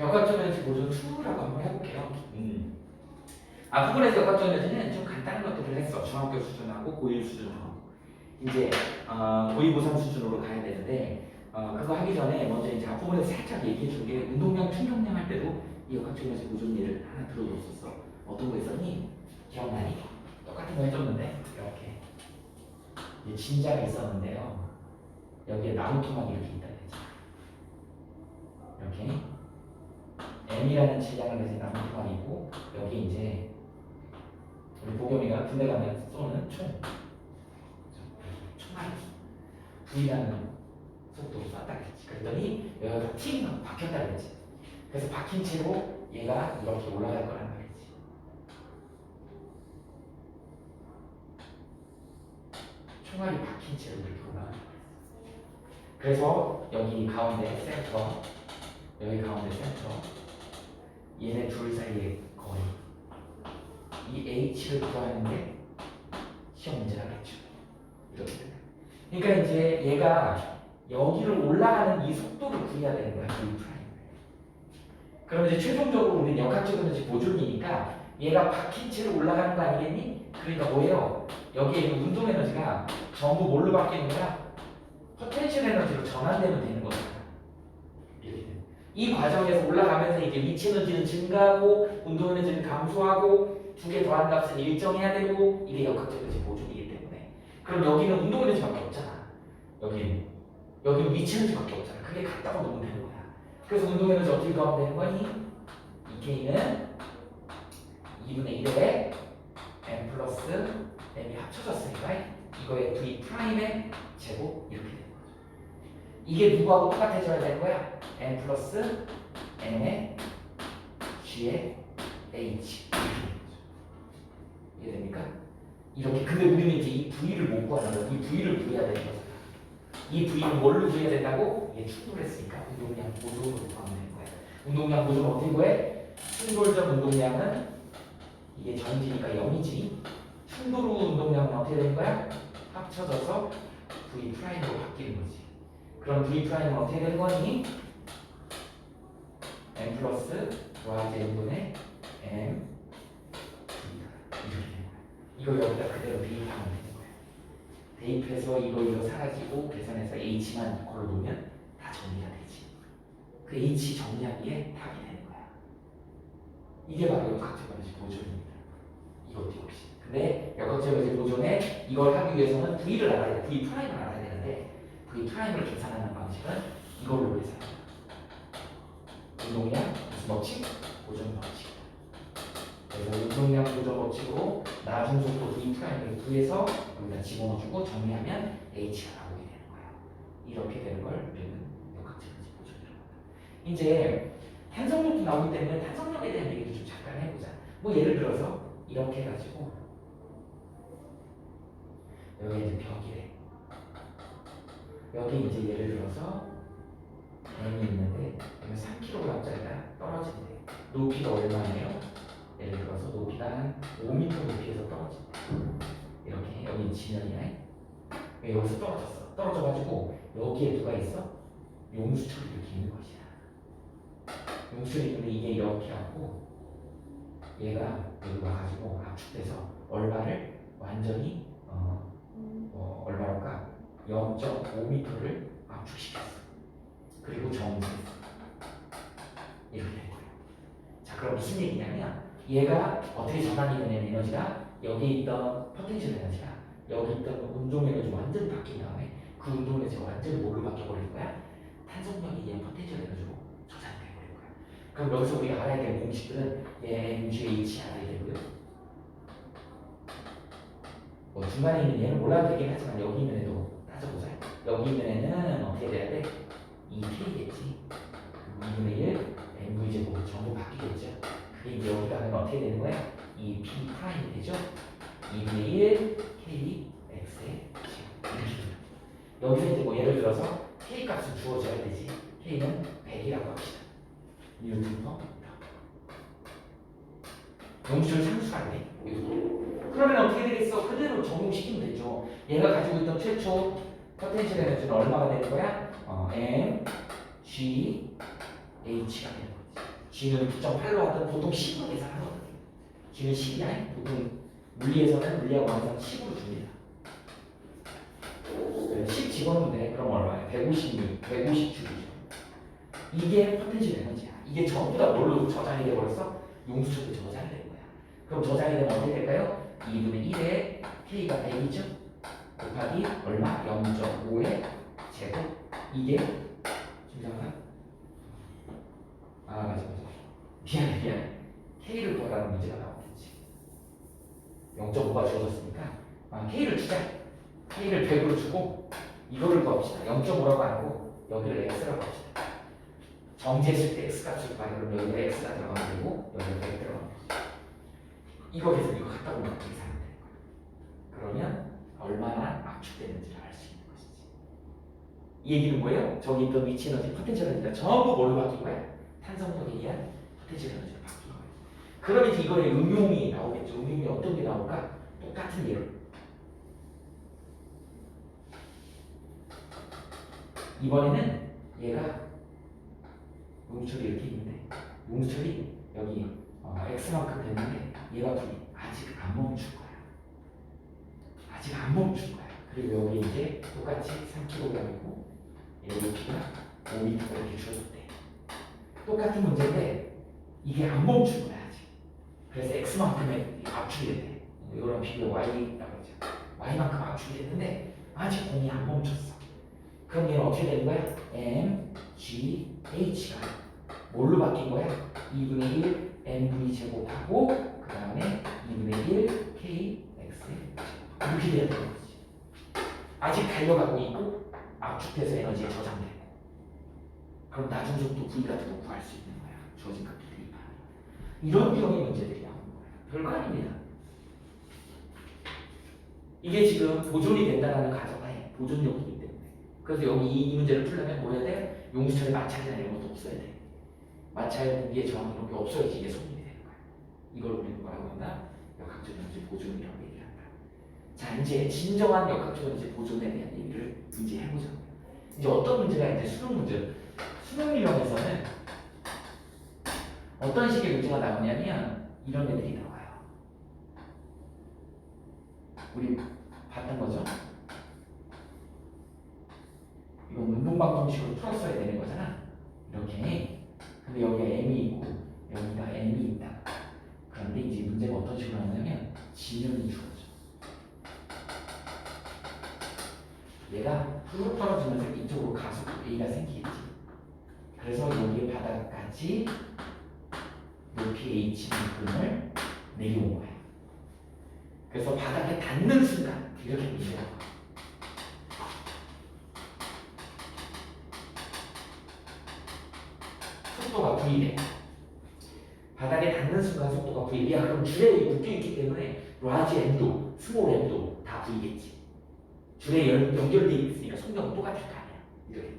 역학적 에너지 보존 2라고 한번 해볼게요. 음. 앞부분에서 역학적 에너지는 좀 간단한 것들을 했어. 중학교 수준하고 고1 수준하고. 이제 어, 고2, 고3 수준으로 가야 되는데 어, 그거 하기 전에 먼저 이제 앞부분에서 살짝 얘기해 준 게 운동량, 충격량 할 때도 이 역학적 에너지 보존 예를 하나 들어줬었어. 어떤 거 있었니? 기억나니? 똑같은 거 해줬는데 이렇게 이제 진자가 있었는데요. 여기에 나무 토막이 이렇게 있다. 이렇게 M이라는 질량을 가진 토막이 있고 여기 이제 우리 보겸이가 군대 가면 쏘는 총 총알 V라는 속도로 쐈다 그랬지. 그랬더니 여기가 팅 박혔다 그랬지. 그래서 박힌 채로 얘가 이렇게 올라갈 거란 말이지. 총알이 박힌 채로 이렇게 거야. 그래서 여기 가운데 센터, 여기 가운데 센터, 얘네 둘 사이의 거리, 이 H를 구하는 게 시험 문제라겠죠. 이렇게. 그러니까 이제 얘가 여기를 올라가는 이 속도를 구해야 되는 거야, 프라임. 그럼 이제 최종적으로 우리는 역학적 에너지 보존이니까 얘가 박힌 채로 올라가는 거 아니겠니? 그러니까 뭐예요? 여기에 있는 운동 에너지가 전부 뭘로 바뀌는 거야? 포텐셜 에너지로 전환되면 되는 거잖아. 이 과정에서 올라가면서 이제 위치 에너지는 증가하고 운동 에너지는 감소하고 두 개 더한 값은 일정해야 되고 이게 역학적 에너지 보존이기 때문에 그럼 여기는 운동 에너지밖에 없잖아. 여기는 여기는 위치 에너지밖에 없잖아. 그게 같다고 놓으면 되는 거야. 그래서 운동 에너지 어떻게 구하면 되는 거니? 이 K는 2분의 1에 m 플러스 m이 합쳐졌으니까 이거의 v 프라임의 제곱 이렇게 되는 거죠. 이게 누구하고 똑같아져야 되는 거야? M 플러스 m의 g의 h 거죠. 이해됩니까? 이렇게 근데 우리는 이제 이 v를 못 구하는. 이 v를 구해야 되는 거잖아. 이 v는 뭘로 구해야 된다고? 얘 충돌 했으니까 운동량 보존으로 구하면 되는 거야. 운동량 보존 어떻게 구해? 충돌적 운동량은 이게 전지니까 0이지. 충돌 후 운동량은 어떻게 되는 거야? 합쳐져서 V 프라임으로 바뀌는 거지. 그럼 V 프라임은 어떻게 되는 거니? M 플러스 y 제분의 m. 이거 여기다 그대로 대입하면 되는 거야. 대입해서 이거 이거 사라지고 계산해서 h만 걸어 놓으면 다 정리가 되지. 그 h 정리하기에 답이 되는 거야. 이게 바로 역학적 에너지 보존입니다. 이것도 역시. 근데 역학적 에너지 보존에 이걸 하기 위해서는 V를 알아야 돼. V 프라임을 알아야 되는데 V 프라임을 계산하는 방식은 법칙으로 낮은 속도 V 프라임을 구해서 여기다 집어넣어주고 정리하면 H가 나오게 되는 거야. 이렇게 되는 걸 우리는 역학적 에너지 보존이라고 합니다. 이제 탄성력도 나오기 때문에 탄성력에 대한 얘기도 좀 잠깐 해보자. 뭐 예를 들어서 이렇게 해가지고 여기 이제 벽이래. 여기 이제 예를 들어서 뱀이 있는데 여기 3kg짜리가 떨어진대. 높이가 얼마예요? 예를 들어서 높이가 한 5m 높이에서 떨어진대. 이렇게 여기 지면이네. 여기서 떨어졌어. 떨어져가지고 여기에 누가 있어? 용수철이 이렇게 있는 것이야. 용수철이 있는데 이게 이렇게 하고 얘가 여기 와가지고 압축돼서 얼마를 완전히 어, 어 얼마일까? 0.5m를 압축시켰어. 그리고 정지했어. 이렇게 된 거예요. 자, 그럼 무슨 얘기냐면 얘가 어떻게 전환이 되냐면 에너지가 여기 있던 포텐셜 에너지가 여기 있던 운동 에너지 완전히 바뀐 다음에 그 운동 에너지가 완전히 뭘로 바뀌어버릴 거야? 탄성력이 얘 포텐셜 에너지로 저장돼버릴 거야. 그럼 여기서 우리가 알아야 될 공식들은 얘 MGH 알아야 되고요. 뭐 중간에 있는 얘는 몰라도 되긴 하지만 여기 있는 애도 따져보자. 여기 있는 애는 어떻게 돼야 돼? 2K겠지. 2분의 1 MV 제곱이 전부 바뀌겠죠. 그게 이제 여기가 하면 어떻게 되는 거야? 2P 프라임이 되죠. 2분의 1 K X의. 여기서 이제 뭐 예를 들어서 K 값은 주어져야 되지. K는 100이라고 합시다. 뉴턴 상수가 돼. 그러면 어떻게 되겠어? 그대로 적용시키면 되죠. 얘가 가지고 있던 최초 포텐셜 에너지는 얼마가 되는 거야? 어, M, G, H가 되는 거지. G는 9.8로 하든 보통 10으로 계산하거든요. G는 10이 아니 보통 물리에서는 물리학 완성 10으로 줍니다. 10 집어넣으면 돼. 그럼 얼마야? 156, 150 줄이죠. 이게 포텐셜 에너지야. 이게 전부 다 뭘로 저장이 돼버렸어? 용수철로 저장이 된 거야. 그럼 저장이 되면 어떻게 될까요? 2분의 1에 K가 100이죠? 곱하기 얼마? 0.5의 제곱 이게 중장 맞아 미안해 미안해. K를 구하라는 문제가 나오겠지. 0.5가 주어졌으니까 아, K를 주자. K를 100으로 주고 이거를 구합시다. 0.5라고 안 하고 여기를 X라고 합시다. 정제했을 때 X 값을 구하니 그럼 여기에 X가 들어가면 되고 여기에 100 들어가면 되지. 이거 계속 이거 갖다 보면 계산하면 되는 거야? 그러면 얼마나 압축되는지를 알 수 있는 것이지. 이 얘기는 뭐예요? 저기 있던 위치 에너지 포텐셜 에너지가 전부 뭘로 바뀐 거야? 탄성력에 의한 포텐셜 에너지로 바뀐 거야 그럼 이제 이거의 응용이 나오겠죠 응용이 어떤 게 나올까? 똑같은 예로 이번에는 얘가 용철이 이렇게 있는데 용철이 여기 어, x만큼 됐는데 얘가 둘이 아직 안 멈출 거야. 아직 안 멈출 거야. 그리고 여기 이제 똑같이 3kg이고 얘 높이가 5m 이렇게 줄어들대. 똑같은 문제인데 이게 안 거야 아직. 그래서 x만큼의 압축이 된대. 이거랑 비교 y라고 하죠. y만큼 압축이 됐는데 아직 공이 안 멈췄어. 그럼 얘는 어떻게 되는 거야? m, g, h가 뭘로 바뀐 거야? 2분의 1 mv 제곱하고 그 다음에 2분의 1 k x 이렇게 돼야 되는 거지. 아직 달려가고 있고 압축돼서 에너지에 저장되고 그럼 나중 속도 v 같은 거 구할 수 있는 거야. 주어진 값들 대입하는 이런 유형의 문제들이 나오는 거야. 별거 아닙니다. 이게 지금 보존이 된다는 가정하에 보존력이기 때문에 그래서 여기 이, 이 문제를 풀려면 뭐 해야 돼? 용수철의 마찰이나 이런 것도 없어야 돼. 마찰 공기의 저항 이런 게 없어야지 이게 성립이 되는 거야. 이걸 우리는 뭐라고 한다? 역학적 에너지 보존이라고 얘기한다. 자 이제 진정한 역학적 에너지 보존에 대한 얘기를 이제 해보자. 이제 어떤 문제가 이제 수능 문제. 수능 유형에서는 어떤 식의 문제가 나오냐면 이런 애들이 나와요. 우리 봤던 거죠. 이건 운동방정식으로 풀었어야 되는 거잖아. 이렇게. 근데 여기가 m이 있고 여기가 m이 있다. 그런데 이제 문제가 어떤 식으로 나오냐면 진영이 주어져. 얘가 훅 떨어지면서 이쪽으로 가속 A가 생기겠지. 그래서 여기 바닥까지 높이 H만큼을 내려온 거야. 그래서 바닥에 닿는 순간 이렇게 밀려요. 속도가 V래. 바닥에 닿는 순간 속도가 V. 야 그럼 줄에 묶여 있기 때문에 라지 M도 스몰 M도 다 V겠지. 줄에 연, 연결돼 있으니까 속도가 똑같을 거 아니야. 이렇게.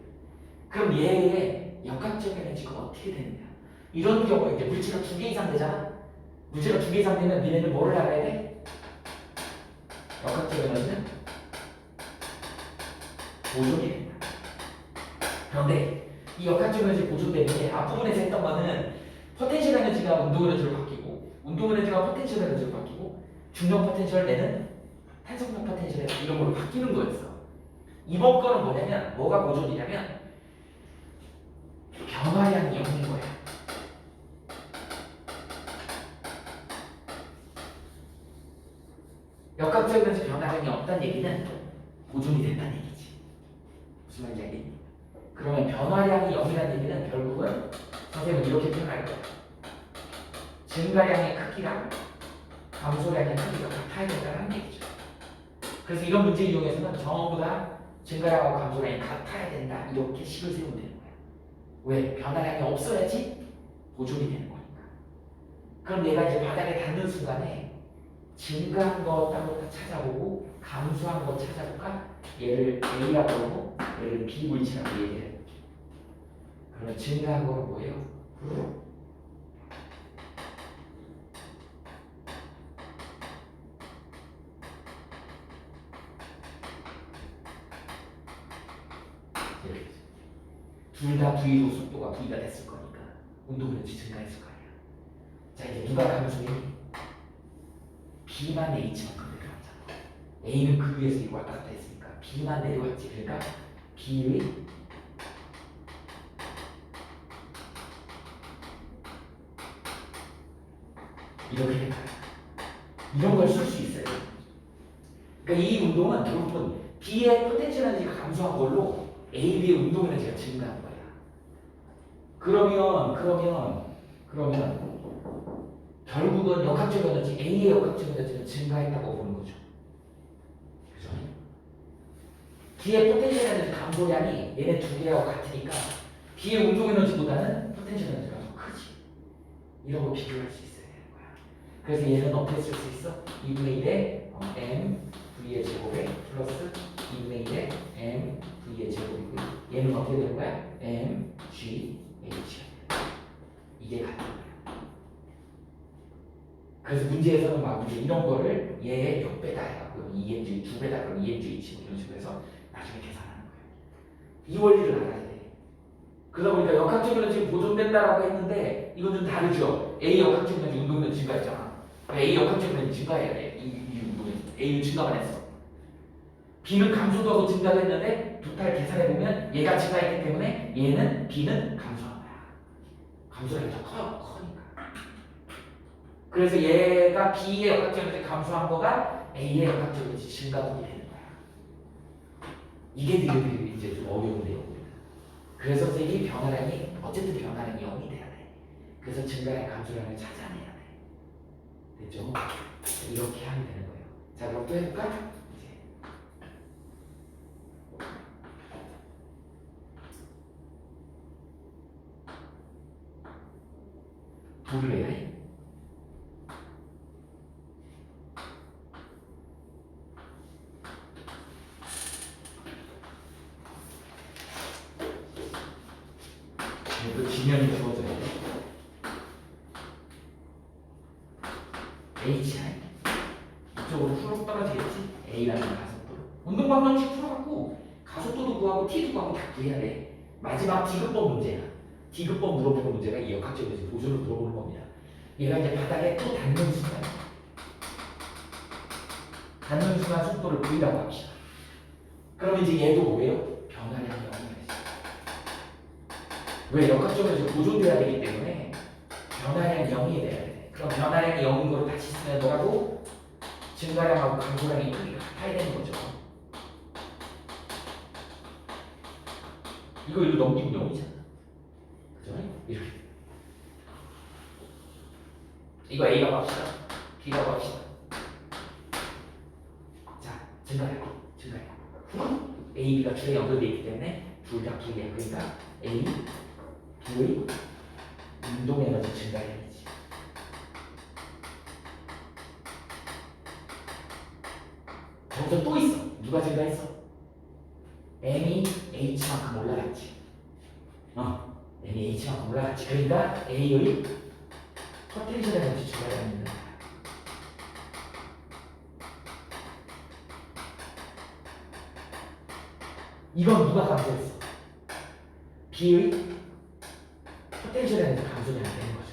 그럼 얘의 역학적 에너지가 어떻게 되느냐? 이런 경우에 이제 물체가 두 개 이상 되잖아. 물체가 두 개 이상 되면 니네는 뭐를 알아야 돼? 역학적 에너지는 보존이 된다. 그런데 이 역학적 에너지 보존 때문에 앞부분에서 했던 거는 포텐셜 에너지가 운동 에너지로 바뀌고 운동 에너지가 포텐셜 에너지로 바뀌고 중력 포텐셜 내는 탄성력 포텐셜 에너지 이런 걸로 바뀌는 거였어. 이번 거는 뭐냐면 뭐가 보존이냐면 변화량이 없는 거야. 역학적 에너지 변화량이 없다는 얘기는 보존이 된다는 얘기지. 무슨 말인지 알겠니? 그러면 변화량이 0이라는 얘기는 결국은 선생님은 이렇게 표현할 거야. 증가량의 크기랑 감소량의 크기가 같아야 된다는 얘기죠. 그래서 이런 문제 이용해서는 전부 다 증가량하고 감소량이 같아야 된다. 이렇게 식을 세우면 거야. 왜? 변화량이 없어야지 보존이 되는 거니까. 그럼 얘가 이제 바닥에 닿는 순간에 증가한 거 따로 찾아보고 감소한 거 찾아볼까? 얘를 A라고 하고 얘를 B 물체라고 얘기해. 그러면 증가한 거는 뭐예요? 둘다 V로 속도가 V가 됐을 거니까 운동 에너지 증가했을 거 아니야. 자 이제 누가 감소해? B만 H만큼 내려왔잖아. A는 그 위에서 이거 왔다 갔다 했으니까 B만 내려왔지. 그러니까 B의 이렇게 된 거야. 이런 걸 쓸 수 있어요. 그러니까 이 운동은 결국은 B의 포텐셜 에너지가 감소한 걸로 AB의 운동 에너지가 거야. 그러면 그러면 그러면 결국은 역학적 에너지 A의 역학적 에너지는 증가했다고 보는 거죠. 그죠? B의 포텐셜 에너지 감소량이 얘네 두 개하고 같으니까 B의 운동 에너지보다는 포텐셜 에너지가 더 크지. 이런 거 비교할 수 있어야 되는 거야. 그래서 얘는 어떻게 쓸 수 있어? 2분의 1에 어, m v의 제곱에 플러스 2분의 1에 m v의 제곱이고 얘는 어떻게 되는 거야? m g h 이게 같은 거야. 그래서 문제에서는 막 이제 이런 거를 얘의 몇 배다 해갖고 2mg 두 배다 그럼 2mg 뭐 이런 식으로 해서 나중에 계산하는 거야. 이 원리를 알아야 돼. 그러다 보니까 역학적으로 지금 보존된다라고 했는데 이건 좀 다르죠. A 역학적으로 운동은 증가했잖아. A 역학적으로 증가해야 돼. 이, 이 운동은 A는 증가만 했어. B는 감소도 증가를 했는데 토탈 계산해 보면 얘가 증가했기 때문에 얘는 B는 감소 한 거야. 감소량이 더 커, 커니까. 그래서 얘가 B의 역학적으로 감소한 거가 A의 역학적으로 증가분이 되는 거야. 이게 되게 이제 좀 어려운 내용입니다. 그래서 선생님이 변화량이 어쨌든 변화량이 0이 돼야 돼. 그래서 증가량 감소량을 찾아내야 돼. 됐죠? 이렇게 하면 되는 거예요. 자 그럼 또 해볼까? 둘레 또 지면이 주어져야 돼. HI 이쪽으로 후로 떨어지겠지? A라는 가속도로. 운동 방정식 풀어갖고 가속도도 구하고 T도 구하고 다 구해야 돼. 마지막 D급법 문제야. D급법 물어보는 문제가 이 역학적인 보조를 물어보는 겁니다. 얘가 이제 바닥에 또 닿는 순간 닿는 순간 속도를 V라고 합시다. 그러면 이제 얘도 뭐예요? 변화량이 0이에요. 왜 역학적으로 보존돼야 되기 때문에 변화량이 0이 돼야 돼. 그럼 변화량이 0인 걸 다시 쓰면 뭐라고? 증가량하고 감소량이 크기가 같아야 되는 거죠. 이거 이거 넘기면 0이잖아. 이렇게. 이거 A가 봅시다. B가 봅시다. 자, 증가량, 증가량. A, B가 둘에 연결되어 있기 때문에 둘 다 B야. 그러니까 A, B의 운동 에너지 증가량이지. 거기서 또 있어. 누가 증가했어? M이 H만큼 올라갔지. 어, M이 H만큼 올라갔지. 그러니까 A의 포텐셜 에너지 증가량이 있는 거야. 이건 누가 감소했어? B의 포텐셜 에너지 감소량이 되는 거죠.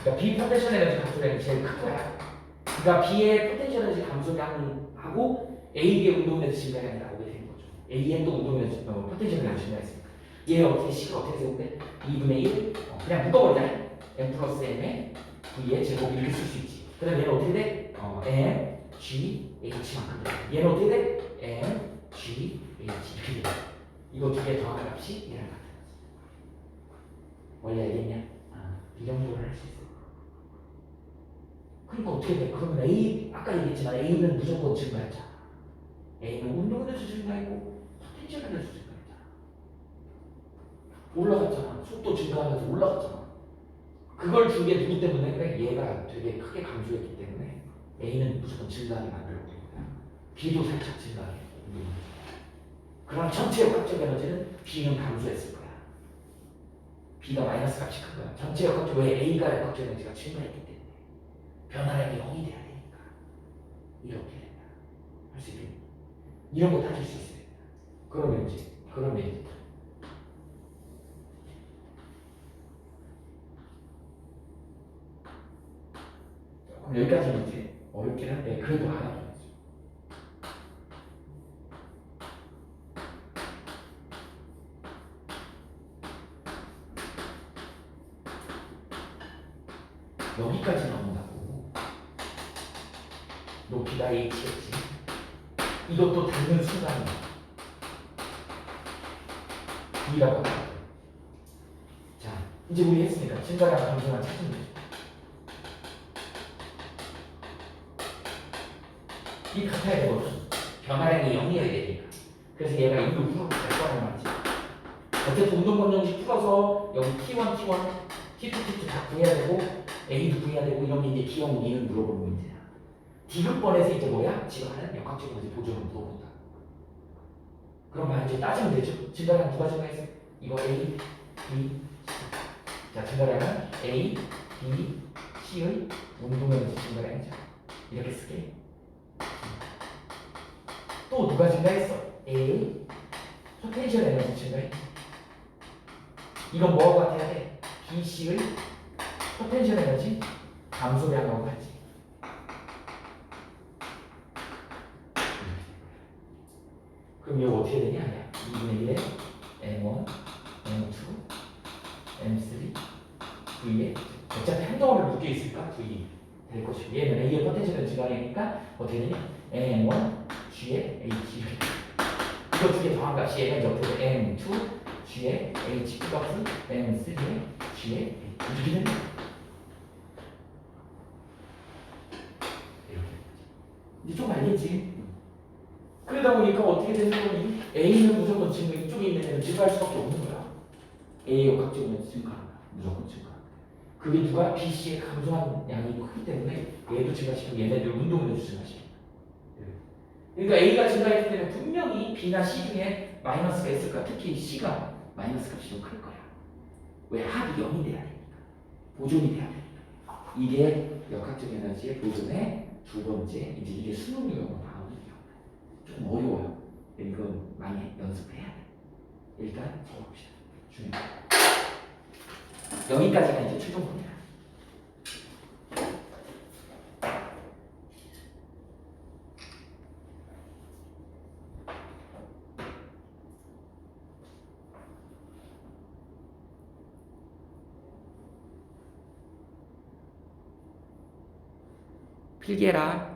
그러니까 B 포텐셜 에너지 감소량이 제일 큰 거야. 그러니까 B의 포텐셜 에너지 감소량하고 A의 운동 에너지 증가량이 나오게 되는 거죠. A의 또 운동 에너지 어, 포텐셜 에너지 증가했으니까. 얘 어떻게 식을 어떻게 세운대? 2분의 1 어, 그냥 묶어버리자. M 플러스 M의 V의 제곱 이렇게 쓸 수 있지. 그 다음 얘는 어떻게 돼? 어, M, G, H만큼 돼. 얘는 어떻게 돼? M, G, H 이렇게 돼. 이거 두 개 더하는 값이 얘랑 같은 거지. 원래 알겠냐? 아, 이 정도를 할 수 있어. 그러니까 어떻게 돼? 그러면 A 아까 얘기했지만 A는 무조건 증가했잖아. A는 운동 에너지 증가했고 포텐셜 에너지 증가했잖아. 올라갔잖아. 속도 증가하면서 올라갔잖아. 그걸 준 게 누구 때문에 그래? 얘가 되게 크게 감소했기 때문에 A는 무조건 증가하게 만들었고 B도 살짝 증가하게. 에너지. 그럼 전체 역학적 에너지는 B는 감소했을 거야. B가 마이너스 값이 큰 거야. 전체 역학적 왜 A가 역학적 에너지가 증가했기 때문에 변화량이 0이 돼야 되니까 이렇게 된다. 할 수 있겠니? 이런 거 따질 수 있어요. 그러면지 그러면 조금 여기까지는 이제 어렵긴 한데 그래도 알아. 변화량이 0이어야 되니까 그래서 얘가 2로 풀어도 될 거란 말이지 어쨌든 운동 건전지 풀어서 여기 T1, T1, T2, T2 다 구해야 되고 A도 구해야 되고 게 이제 기억 미는 물어보는 문제야. 디귿번에서 이제 뭐야? 지금 하는 역학적인 문제 보조를 물어본다. 만 이제 따지면 되죠. 증가량 누가 증가했어? 이거 A, B, C. 자, 증가량은 A, B, C의 운동에너지 증가량이죠. 이렇게 쓸게. 또 누가 증가했어? A, 포텐셜 에너지 증가했지. 이건 뭐하고 같아야 돼? B, C의 포텐셜 에너지 감소량하고 같이. 그럼 이거 어떻게 되냐? 야, 2분의 1에 M1, M2, M3, V에 어차피 한 덩어리로 묶여 있을까? V 될 것이고 얘는 A의 포텐셜 에너지가 아니니까 어떻게 되냐? M1, G에 H 이거 두 개 더한 값이 얘가 옆으로 M2, G에 H 플러스 M3에 G에 이렇게 되는 거야. 이제 좀 알겠지? 그러다 보니까 어떻게 되는 거니? A는 무조건 증가, 이쪽에 있는 애는 증가할 수밖에 없는 거야. A의 역학적으로 증가한다. 무조건 증가. 그게 누가 B, C의 감소한 양이 크기 때문에 얘도 증가시키고 얘네들 운동에도 증가시킨다. 그러니까 A가 증가했을 때는 분명히 B나 C 중에 마이너스가 있을 거야. 특히 C가 마이너스 값이 좀 클 거야. 왜 합이 0이 돼야 되니까. 보존이 돼야 되니까. 이게 역학적 에너지의 보존의 두 번째 이제 이게 수능 용어로 나오거든요. 좀 어려워요. 이건 많이 연습해야 돼. 일단 적어봅시다. 중요. 여기까지가 이제 최종본이 야. 필기해라.